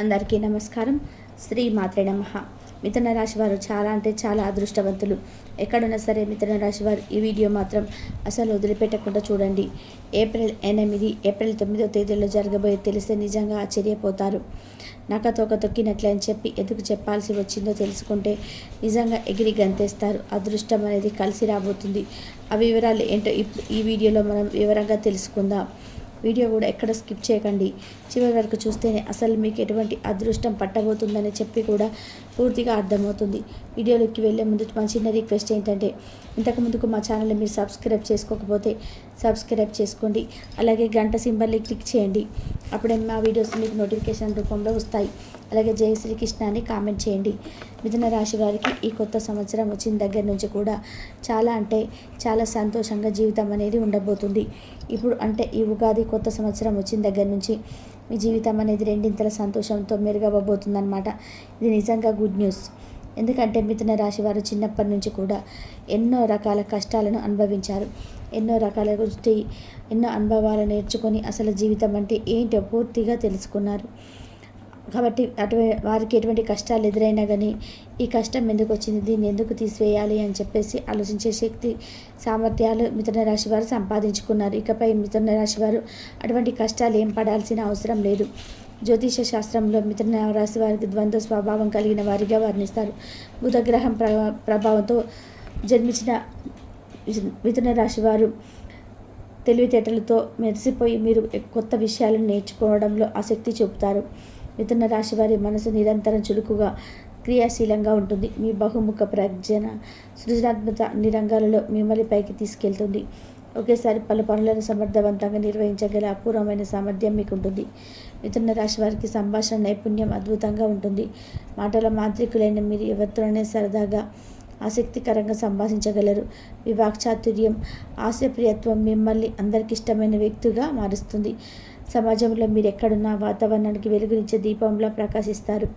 అందరికీ నమస్కారం. శ్రీ మాత్రే నమ. మిథున రాశి వారు చాలా అంటే చాలా అదృష్టవంతులు. ఎక్కడున్నా సరే మిథున రాశి వారు ఈ వీడియో మాత్రం అసలు వదిలిపెట్టకుండా చూడండి. ఏప్రిల్ ఎనిమిది ఏప్రిల్ తొమ్మిదో తేదీలో జరగబోయే తెలిస్తే నిజంగా ఆశ్చర్యపోతారు. నకతోక తోక తొక్కినట్లే అని చెప్పి ఎందుకు చెప్పాల్సి వచ్చిందో తెలుసుకుంటే నిజంగా ఎగిరి గంతేస్తారు. అదృష్టం అనేది కలిసి రాబోతుంది. ఆ వివరాలు ఏంటో ఇప్పుడు ఈ వీడియోలో మనం వివరంగా తెలుసుకుందాం. వీడియో కూడా ఎక్కడ స్కిప్ చేయకండి. చివరి వరకు చూస్తేనే అసలు మీకు ఎటువంటి అదృష్టం పట్టబోతుందని చెప్పి కూడా పూర్తిగా అర్థమవుతుంది. వీడియోలోకి వెళ్ళే ముందు మా చిన్న రిక్వెస్ట్ ఏంటంటే ఇంతకు ముందుకు మా ఛానల్ని మీరు సబ్స్క్రైబ్ చేసుకోకపోతే సబ్స్క్రైబ్ చేసుకోండి. అలాగే గంట సింబల్ని క్లిక్ చేయండి. అప్పుడే మా వీడియోస్ మీకు నోటిఫికేషన్ రూపంలో వస్తాయి. అలాగే జై శ్రీకృష్ణ అని కామెంట్ చేయండి. మిథున రాశి వారికి ఈ కొత్త సంవత్సరం వచ్చిన దగ్గర నుంచి కూడా చాలా అంటే చాలా సంతోషంగా జీవితం అనేది ఉండబోతుంది. ఇప్పుడు అంటే ఈ ఉగాది కొత్త సంవత్సరం వచ్చిన దగ్గర నుంచి మీ జీవితం అనేది రెండింతల సంతోషంతో మెరుగవ్వబోతుందన్నమాట. ఇది నిజంగా గుడ్ న్యూస్. ఎందుకంటే మిథున రాశి వారు చిన్నప్పటి నుంచి కూడా ఎన్నో రకాల కష్టాలను అనుభవించారు. ఎన్నో రకాల గురించి ఎన్నో అనుభవాలు నేర్చుకొని అసలు జీవితం అంటే ఏంటో పూర్తిగా తెలుసుకున్నారు. కాబట్టి అటు వారికి ఎటువంటి కష్టాలు ఎదురైనా కానీ ఈ కష్టం ఎందుకు వచ్చింది దీన్ని ఎందుకు తీసివేయాలి? అని చెప్పేసి ఆలోచించే శక్తి సామర్థ్యాలు మిథున రాశి వారు సంపాదించుకున్నారు. ఇకపై మిథున రాశి వారు అటువంటి కష్టాలు ఏం పడాల్సిన అవసరం లేదు. జ్యోతిష శాస్త్రంలో మిథున రాశి వారికి ద్వంద్వ స్వభావం కలిగిన వారిగా వర్ణిస్తారు. బుధగ్రహం ప్ర ప్రభావంతో జన్మించిన మిథున రాశి వారు తెలివితేటలతో మెరిసిపోయి మీరు కొత్త విషయాలను నేర్చుకోవడంలో ఆసక్తి చూపుతారు. మిథున రాశి వారి మనసు నిరంతరం చురుకుగా క్రియాశీలంగా ఉంటుంది. మీ బహుముఖ ప్రజ్ఞన సృజనాత్మక అన్ని రంగాలలో మిమ్మల్ని పైకి తీసుకెళ్తుంది. ఒకేసారి పలు పనులను సమర్థవంతంగా నిర్వహించగల అపూర్వమైన సామర్థ్యం మీకు ఉంటుంది మిథున రాశి వారికి సంభాషణ నైపుణ్యం అద్భుతంగా ఉంటుంది. మాటల మాంత్రికులైన మీరు ఎవరితోనే సరదాగా ఆసక్తికరంగా సంభాషించగలరు. మీ వాక్చాతుర్యం ఆశయప్రియత్వం మిమ్మల్ని అందరికి ఇష్టమైన వ్యక్తిగా మారుస్తుంది. సమాజంలో మీరు ఎక్కడున్న వాతావరణానికి వెలుగునిచ్చే దీపంలా ప్రకాశిస్తారు.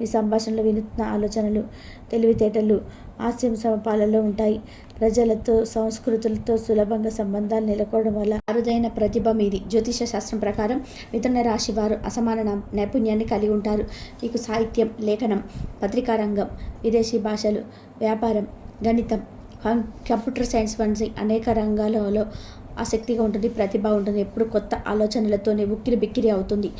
మీ సంభాషణలో వినూత్న ఆలోచనలు తెలివితేటలు హాస్యం సమపాలలో ఉంటాయి. ప్రజలతో సంస్కృతులతో సులభంగా సంబంధాలు నెలకొనడం వల్ల అరుదైన ప్రతిభ మీది. జ్యోతిష శాస్త్రం ప్రకారం మిథున రాశి వారు అసమాన నైపుణ్యాన్ని కలిగి ఉంటారు. మీకు సాహిత్యం లేఖనం పత్రికా రంగం విదేశీ భాషలు వ్యాపారం గణితం కం- కంప్యూటర్ సైన్స్ వంటి అనేక రంగాలలో ఆసక్తిగా ఉంటుంది ప్రతిభ ఉంటుంది ఎప్పుడు కొత్త ఆలోచనలతోనే ఉక్కిరి బిక్కిరి అవుతుంది.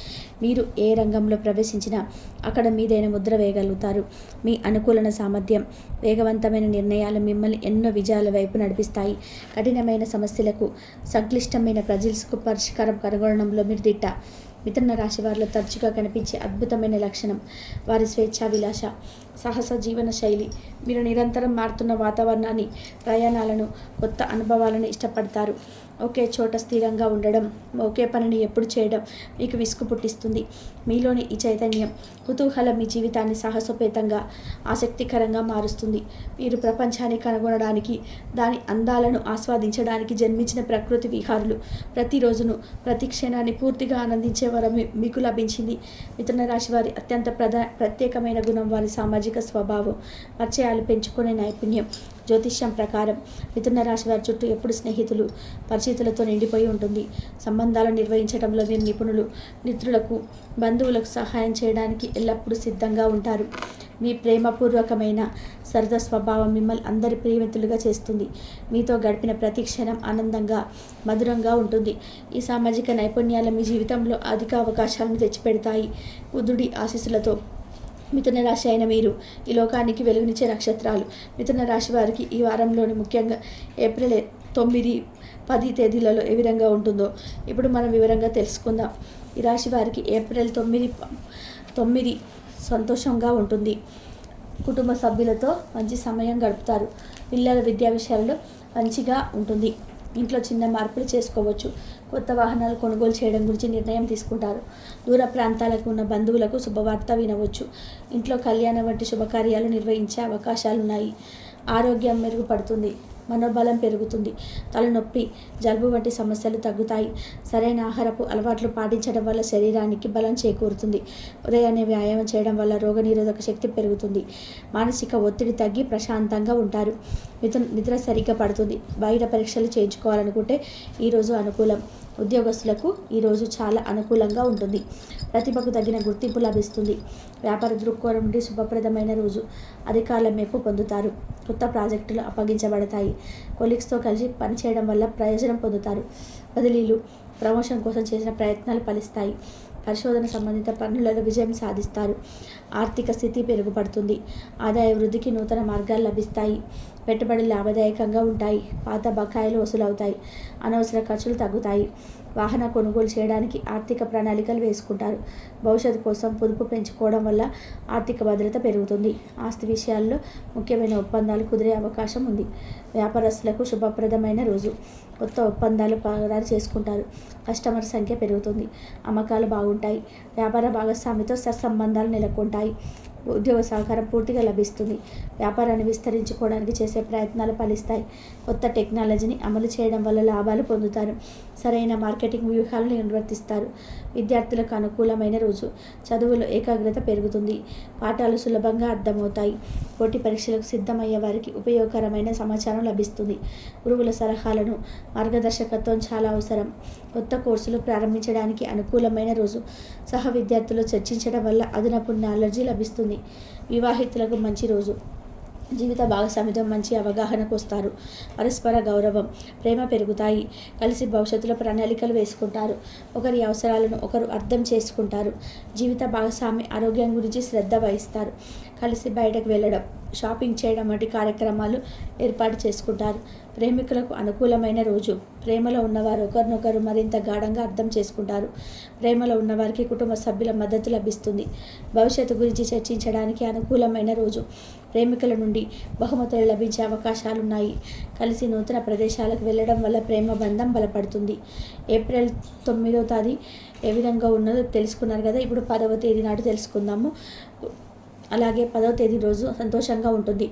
మీరు ఏ రంగంలో ప్రవేశించినా అక్కడ మీదైన ముద్ర వేయగలుగుతారు. మీ అనుకూలన సామర్థ్యం వేగవంతమైన నిర్ణయాలు మిమ్మల్ని ఎన్నో విజయాల వైపు నడిపిస్తాయి. కఠినమైన సమస్యలకు సంక్లిష్టమైన ప్రజలకు పరిష్కారం కనుగొనడంలో మీరు దిట్ట. మిథున రాశి వారిలో తరచుగా కనిపించే అద్భుతమైన లక్షణం వారి స్వేచ్ఛా విలాస. సాహస జీవన శైలి. మీరు నిరంతరం మారుతున్న వాతావరణాన్ని ప్రయాణాలను కొత్త అనుభవాలను ఇష్టపడతారు. ఒకే చోట స్థిరంగా ఉండడం ఒకే పనిని ఎప్పుడు చేయడం మీకు విసుగు పుట్టిస్తుంది. మీలోని ఈ చైతన్యం కుతూహలం మీ జీవితాన్ని సాహసోపేతంగా ఆసక్తికరంగా మారుస్తుంది. మీరు ప్రపంచాన్ని కనుగొనడానికి దాని అందాలను ఆస్వాదించడానికి జన్మించిన ప్రకృతి విహారులు. ప్రతిరోజును ప్రతి క్షణాన్ని పూర్తిగా ఆనందించే వరం మీకు లభించింది. మిథున రాశి వారి అత్యంత ప్రధా ప్రత్యేకమైన గుణం వారి సామాజిక స్వభావం పరిచయాలు పెంచుకునే నైపుణ్యం జ్యోతిష్యం ప్రకారం మిథున రాశి వారి చుట్టూ ఎప్పుడు స్నేహితులు పరిచితులతో నిండిపోయి ఉంటుంది. సంబంధాలు నిర్వహించడంలో మీరు నిపుణులు మిత్రులకు బంధువులకు సహాయం చేయడానికి ఎల్లప్పుడూ సిద్ధంగా ఉంటారు. మీ ప్రేమపూర్వకమైన సరదా స్వభావం మిమ్మల్ని అందరి ప్రియమితులుగా చేస్తుంది. మీతో గడిపిన ప్రతి క్షణం ఆనందంగా మధురంగా ఉంటుంది. ఈ సామాజిక నైపుణ్యాలు మీ జీవితంలో అధిక అవకాశాలను తెచ్చిపెడతాయి. బుద్ధుడి ఆశీస్సులతో మిథున రాశి అయిన మీరు ఈ లోకానికి వెలుగునిచ్చే నక్షత్రాలు. మిథున రాశి వారికి ఈ వారంలోని ముఖ్యంగా ఏప్రిల్ తొమ్మిది పది తేదీలలో ఏ విధంగా ఉంటుందో ఇప్పుడు మనం వివరంగా తెలుసుకుందాం. ఈ రాశి వారికి ఏప్రిల్ తొమ్మిది తొమ్మిది సంతోషంగా ఉంటుంది. కుటుంబ సభ్యులతో మంచి సమయం గడుపుతారు. పిల్లల విద్యా విషయాల్లో మంచిగా ఉంటుంది. ఇంట్లో చిన్న మార్పులు చేసుకోవచ్చు. కొత్త వాహనాలు కొనుగోలు చేయడం గురించి నిర్ణయం తీసుకుంటారు. దూర ప్రాంతాలకు ఉన్న బంధువులకు శుభవార్త వినవచ్చు. ఇంట్లో కళ్యాణం వంటి శుభకార్యాలు నిర్వహించే అవకాశాలున్నాయి. ఆరోగ్యం మెరుగుపడుతుంది. మనోబలం పెరుగుతుంది. తలనొప్పి జలుబు వంటి సమస్యలు తగ్గుతాయి. సరైన ఆహారపు అలవాట్లు పాటించడం వల్ల శరీరానికి బలం చేకూరుతుంది. ఉదయాన్నే వ్యాయామం చేయడం వల్ల రోగనిరోధక శక్తి పెరుగుతుంది. మానసిక ఒత్తిడి తగ్గి ప్రశాంతంగా ఉంటారు. నిద్ర నిద్ర సరిగ్గా పడుతుంది. బయట పరీక్షలు చేయించుకోవాలనుకుంటే ఈరోజు అనుకూలం. ఉద్యోగస్తులకు ఈరోజు చాలా అనుకూలంగా ఉంటుంది. ప్రతిభకు తగిన గుర్తింపు లభిస్తుంది. వ్యాపార దృక్కోణం నుండి శుభప్రదమైన రోజు. అధికారుల మెప్పు పొందుతారు. కొత్త ప్రాజెక్టులు అప్పగించబడతాయి. కొలీగ్స్తో కలిసి పనిచేయడం వల్ల ప్రయోజనం పొందుతారు. బదిలీలు ప్రమోషన్ కోసం చేసిన ప్రయత్నాలు ఫలిస్తాయి. పరిశోధన సంబంధిత పనులలో విజయం సాధిస్తారు. ఆర్థిక స్థితి మెరుగుపడుతుంది. ఆదాయ వృద్ధికి నూతన మార్గాలు లభిస్తాయి. పెట్టుబడులు లాభదాయకంగా ఉంటాయి. పాత బకాయిలు వసూలవుతాయి. అనవసర ఖర్చులు తగ్గుతాయి. వాహన కొనుగోలు చేయడానికి ఆర్థిక ప్రణాళికలు వేసుకుంటారు. భవిష్యత్తు కోసం పొదుపు పెంచుకోవడం వల్ల ఆర్థిక భద్రత పెరుగుతుంది. ఆస్తి విషయాల్లో ముఖ్యమైన ఒప్పందాలు కుదిరే అవకాశం ఉంది. వ్యాపారస్తులకు శుభప్రదమైన రోజు. కొత్త ఒప్పందాలు ఖరారు చేసుకుంటారు. కస్టమర్ సంఖ్య పెరుగుతుంది. అమ్మకాలు బాగుంటాయి. వ్యాపార భాగస్వామితో సత్సంబంధాలు నెలకొంటాయి. ఉద్యోగ సహకారం పూర్తిగా లభిస్తుంది. వ్యాపారాన్ని విస్తరించుకోవడానికి చేసే ప్రయత్నాలు ఫలిస్తాయి. కొత్త టెక్నాలజీని అమలు చేయడం వల్ల లాభాలు పొందుతారు. సరైన మార్కెటింగ్ వ్యూహాలను నిర్వర్తిస్తారు. విద్యార్థులకు అనుకూలమైన రోజు. చదువులో ఏకాగ్రత పెరుగుతుంది. పాఠాలు సులభంగా అర్థమవుతాయి. పోటీ పరీక్షలకు సిద్ధమయ్యే వారికి ఉపయోగకరమైన సమాచారం లభిస్తుంది. గురువుల సలహాలను మార్గదర్శకత్వం చాలా అవసరం. కొత్త కోర్సులు ప్రారంభించడానికి అనుకూలమైన రోజు. సహ విద్యార్థులు చర్చించడం వల్ల అదనపు నాలెడ్జీ లభిస్తుంది. వివాహితులకు మంచి రోజు. జీవిత భాగస్వామితో మంచి అవగాహనకు వస్తారు. పరస్పర గౌరవం ప్రేమ పెరుగుతాయి. కలిసి భవిష్యత్తులో ప్రణాళికలు వేసుకుంటారు. ఒకరి అవసరాలను ఒకరు అర్థం చేసుకుంటారు. జీవిత భాగస్వామి ఆరోగ్యం గురించి శ్రద్ధ వహిస్తారు. కలిసి బయటకు వెళ్ళడం షాపింగ్ చేయడం వంటి కార్యక్రమాలు ఏర్పాటు చేసుకుంటారు. ప్రేమికులకు అనుకూలమైన రోజు. ప్రేమలో ఉన్నవారు ఒకరినొకరు మరింత గాఢంగా అర్థం చేసుకుంటారు. ప్రేమలో ఉన్నవారికి కుటుంబ సభ్యుల మద్దతు లభిస్తుంది. భవిష్యత్తు గురించి చర్చించడానికి అనుకూలమైన రోజు. ప్రేమికుల నుండి బహుమతులు లభించే అవకాశాలున్నాయి. కలిసి నూతన ప్రదేశాలకు వెళ్ళడం వల్ల ప్రేమ బంధం బలపడుతుంది. ఏప్రిల్ తొమ్మిదో తేదీ ఏ విధంగా ఉన్నదో తెలుసుకున్నారు కదా. ఇప్పుడు పదవ తేదీ నాడు తెలుసుకుందాము. అలాగే పదవ తేదీ రోజు సంతోషంగా ఉంటుంది.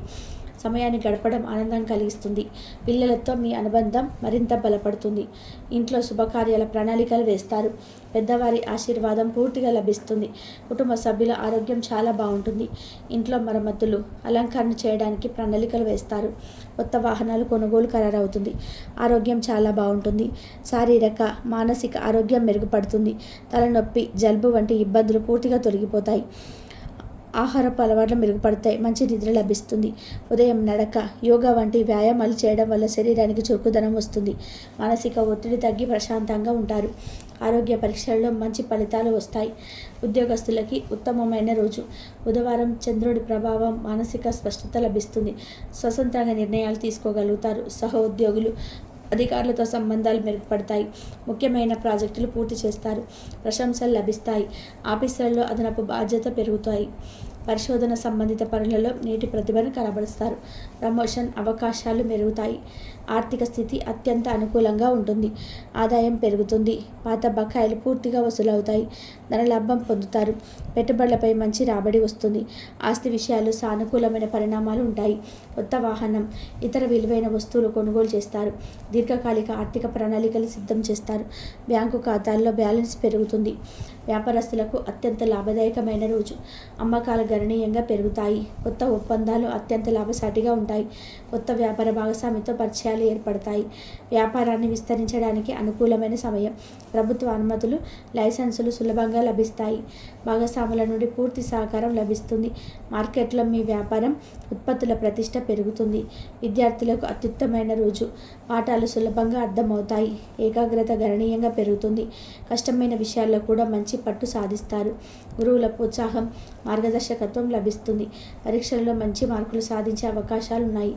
సమయాన్ని గడపడం ఆనందం కలిగిస్తుంది. పిల్లలతో మీ అనుబంధం మరింత బలపడుతుంది. ఇంట్లో శుభకార్యాల ప్రణాళికలు వేస్తారు. పెద్దవారి ఆశీర్వాదం పూర్తిగా లభిస్తుంది. కుటుంబ సభ్యుల ఆరోగ్యం చాలా బాగుంటుంది. ఇంట్లో మరమ్మతులు అలంకరణ చేయడానికి ప్రణాళికలు వేస్తారు. కొత్త వాహనాలు కొనుగోలు ఖరారవుతుంది. ఆరోగ్యం చాలా బాగుంటుంది. శారీరక మానసిక ఆరోగ్యం మెరుగుపడుతుంది. తలనొప్పి జలుబు వంటి ఇబ్బందులు పూర్తిగా తొలగిపోతాయి. ఆహారపు అలవాట్లు మెరుగుపడతాయి మంచి నిద్ర లభిస్తుంది. ఉదయం నడక యోగా వంటి వ్యాయామాలు చేయడం వల్ల శరీరానికి చురుకుదనం వస్తుంది. మానసిక ఒత్తిడి తగ్గి ప్రశాంతంగా ఉంటారు. ఆరోగ్య పరీక్షల్లో మంచి ఫలితాలు వస్తాయి. ఉద్యోగస్తులకి ఉత్తమమైన రోజు. బుధవారం చంద్రుడి ప్రభావం మానసిక స్పష్టత లభిస్తుంది. స్వతంత్రంగా నిర్ణయాలు తీసుకోగలుగుతారు. సహ ఉద్యోగులు అధికారులతో సంబంధాలు మెరుగుపడతాయి. ముఖ్యమైన ప్రాజెక్టులు పూర్తి చేస్తారు. ప్రశంసలు లభిస్తాయి. ఆఫీసర్లో అదనపు బాధ్యత పెరుగుతాయి. పరిశోధన సంబంధిత పనులలో నేటి ప్రతిభను కనబరుస్తారు. ప్రమోషన్ అవకాశాలు మెరుగుతాయి. ఆర్థిక స్థితి అత్యంత అనుకూలంగా ఉంటుంది. ఆదాయం పెరుగుతుంది. పాత బకాయిలు పూర్తిగా వసూలవుతాయి. ధనలాభం పొందుతారు. పెట్టుబడులపై మంచి రాబడి వస్తుంది. ఆస్తి విషయాలు సానుకూలమైన పరిణామాలు ఉంటాయి. కొత్త వాహనం ఇతర విలువైన వస్తువులు కొనుగోలు చేస్తారు. దీర్ఘకాలిక ఆర్థిక ప్రణాళికలు సిద్ధం చేస్తారు. బ్యాంకు ఖాతాల్లో బ్యాలెన్స్ పెరుగుతుంది. వ్యాపారస్తులకు అత్యంత లాభదాయకమైన రోజు. అమ్మకాలు గణనీయంగా పెరుగుతాయి. కొత్త ఒప్పందాలు అత్యంత లాభసాటిగా ఉంటాయి. కొత్త వ్యాపార భాగస్వామితో పరిచయాలు ఏర్పడతాయి. వ్యాపారాన్ని విస్తరించడానికి అనుకూలమైన సమయం. ప్రభుత్వ అనుమతులు లైసెన్సులు సులభంగా లభిస్తాయి. భాగస్వాముల నుండి పూర్తి సహకారం లభిస్తుంది. మార్కెట్లో మీ వ్యాపారం ఉత్పత్తుల ప్రతిష్ట పెరుగుతుంది. విద్యార్థులకు అత్యుత్తమైన రోజు. పాఠాలు సులభంగా అర్థమవుతాయి. ఏకాగ్రత గణనీయంగా పెరుగుతుంది. కష్టమైన విషయాల్లో కూడా మంచి పట్టు సాధిస్తారు. గురువుల ప్రోత్సాహం మార్గదర్శక దర్శకత్వం లభిస్తుంది. పరీక్షలలో మంచి మార్కులు సాధించే అవకాశాలు ఉన్నాయి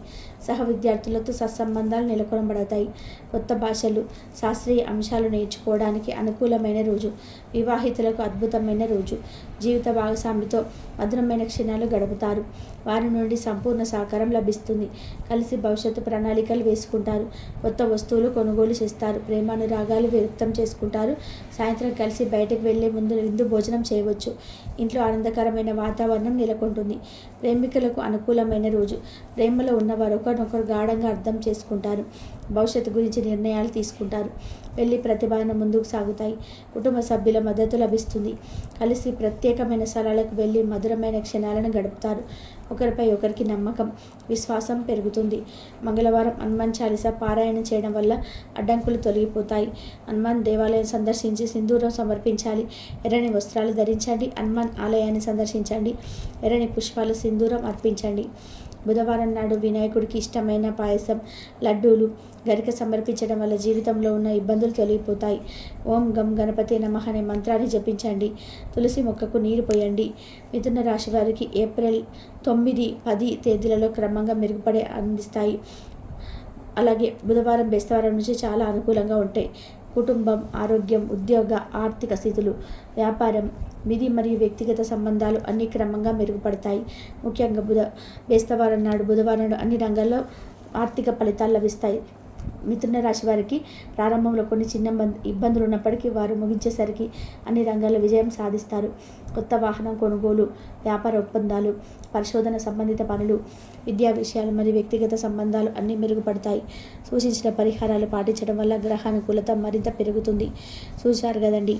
సహ విద్యార్థులతో సత్సంబంధాలు నెలకొనబడతాయి. కొత్త భాషలు శాస్త్రీయ అంశాలు నేర్చుకోవడానికి అనుకూలమైన రోజు. వివాహితులకు అద్భుతమైన రోజు. జీవిత భాగస్వామితో మధురమైన క్షణాలు గడుపుతారు. వారి నుండి సంపూర్ణ సహకారం లభిస్తుంది. కలిసి భవిష్యత్తు ప్రణాళికలు వేసుకుంటారు. కొత్త వస్తువులు కొనుగోలు చేస్తారు. ప్రేమానురాగాలు వ్యక్తం చేసుకుంటారు. సాయంత్రం కలిసి బయటకు వెళ్ళే ముందు విందు భోజనం చేయవచ్చు. ఇంట్లో ఆనందకరమైన వాతావరణం నెలకొంటుంది. ప్రేమికులకు అనుకూలమైన రోజు. ప్రేమలో ఉన్నవారు ఒకరినొకరు గాఢంగా అర్థం చేసుకుంటారు. భవిష్యత్తు గురించి నిర్ణయాలు తీసుకుంటారు. పెళ్ళి ప్రతిభాన ముందుకు సాగుతాయి. కుటుంబ సభ్యుల మద్దతు లభిస్తుంది. కలిసి ప్రత్యేకమైన స్థలాలకు వెళ్ళి మధురమైన క్షణాలను గడుపుతారు. ఒకరిపై ఒకరికి నమ్మకం విశ్వాసం పెరుగుతుంది. మంగళవారం హనుమాన్ చాలీస పారాయణం చేయడం వల్ల అడ్డంకులు తొలగిపోతాయి. హనుమాన్ దేవాలయం సందర్శించి సింధూరం సమర్పించాలి. ఎర్రని వస్త్రాలు ధరించండి. హనుమాన్ ఆలయాన్ని సందర్శించండి. ఎర్రని పుష్పాలు సింధూరం అర్పించండి. బుధవారం నాడు వినాయకుడికి ఇష్టమైన పాయసం లడ్డూలు గరిక సమర్పించడం వల్ల జీవితంలో ఉన్న ఇబ్బందులు తొలగిపోతాయి. ఓం గం గణపతి నమః అనే మంత్రాన్ని జపించండి. తులసి మొక్కకు నీరు పోయండి. మిథున రాశి వారికి ఏప్రిల్ తొమ్మిది పది తేదీలలో క్రమంగా మెరుగుపడే అందిస్తాయి. అలాగే బుధవారం బెస్తవారం నుంచి చాలా అనుకూలంగా ఉంటాయి. కుటుంబం ఆరోగ్యం ఉద్యోగ ఆర్థిక స్థితులు వ్యాపారం విధి మరియు వ్యక్తిగత సంబంధాలు అన్ని క్రమంగా మెరుగుపడతాయి. ముఖ్యంగా బుధ బేస్తవారం నాడు బుధవారం నాడు అన్ని రంగాల్లో ఆర్థిక ఫలితాలు లభిస్తాయి. మిథున రాశి వారికి ప్రారంభంలో కొన్ని చిన్న ఇబ్బందులు ఉన్నప్పటికీ వారు ముగించేసరికి అన్ని రంగాల్లో విజయం సాధిస్తారు. కొత్త వాహనం కొనుగోలు వ్యాపార ఒప్పందాలు పరిశోధన సంబంధిత పనులు విద్యా విషయాలు మరియు వ్యక్తిగత సంబంధాలు అన్నీ మెరుగుపడతాయి. సూచించిన పరిహారాలు పాటించడం వల్ల గ్రహానుకూలత మరింత పెరుగుతుంది. చూశారు కదండి?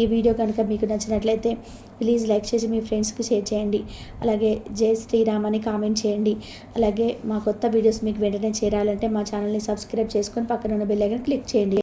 ఈ వీడియో కనుక మీకు నచ్చినట్లయితే ప్లీజ్ లైక్ చేసి మీ ఫ్రెండ్స్కి షేర్ చేయండి. అలాగే జై శ్రీరామ్ అని కామెంట్ చేయండి. అలాగే మా కొత్త వీడియోస్ మీకు వెంటనే చేరాలంటే మా ఛానల్ని సబ్స్క్రైబ్ చేసుకొని పక్కన ఉన్న బెల్ ఐకన్ క్లిక్ చేయండి.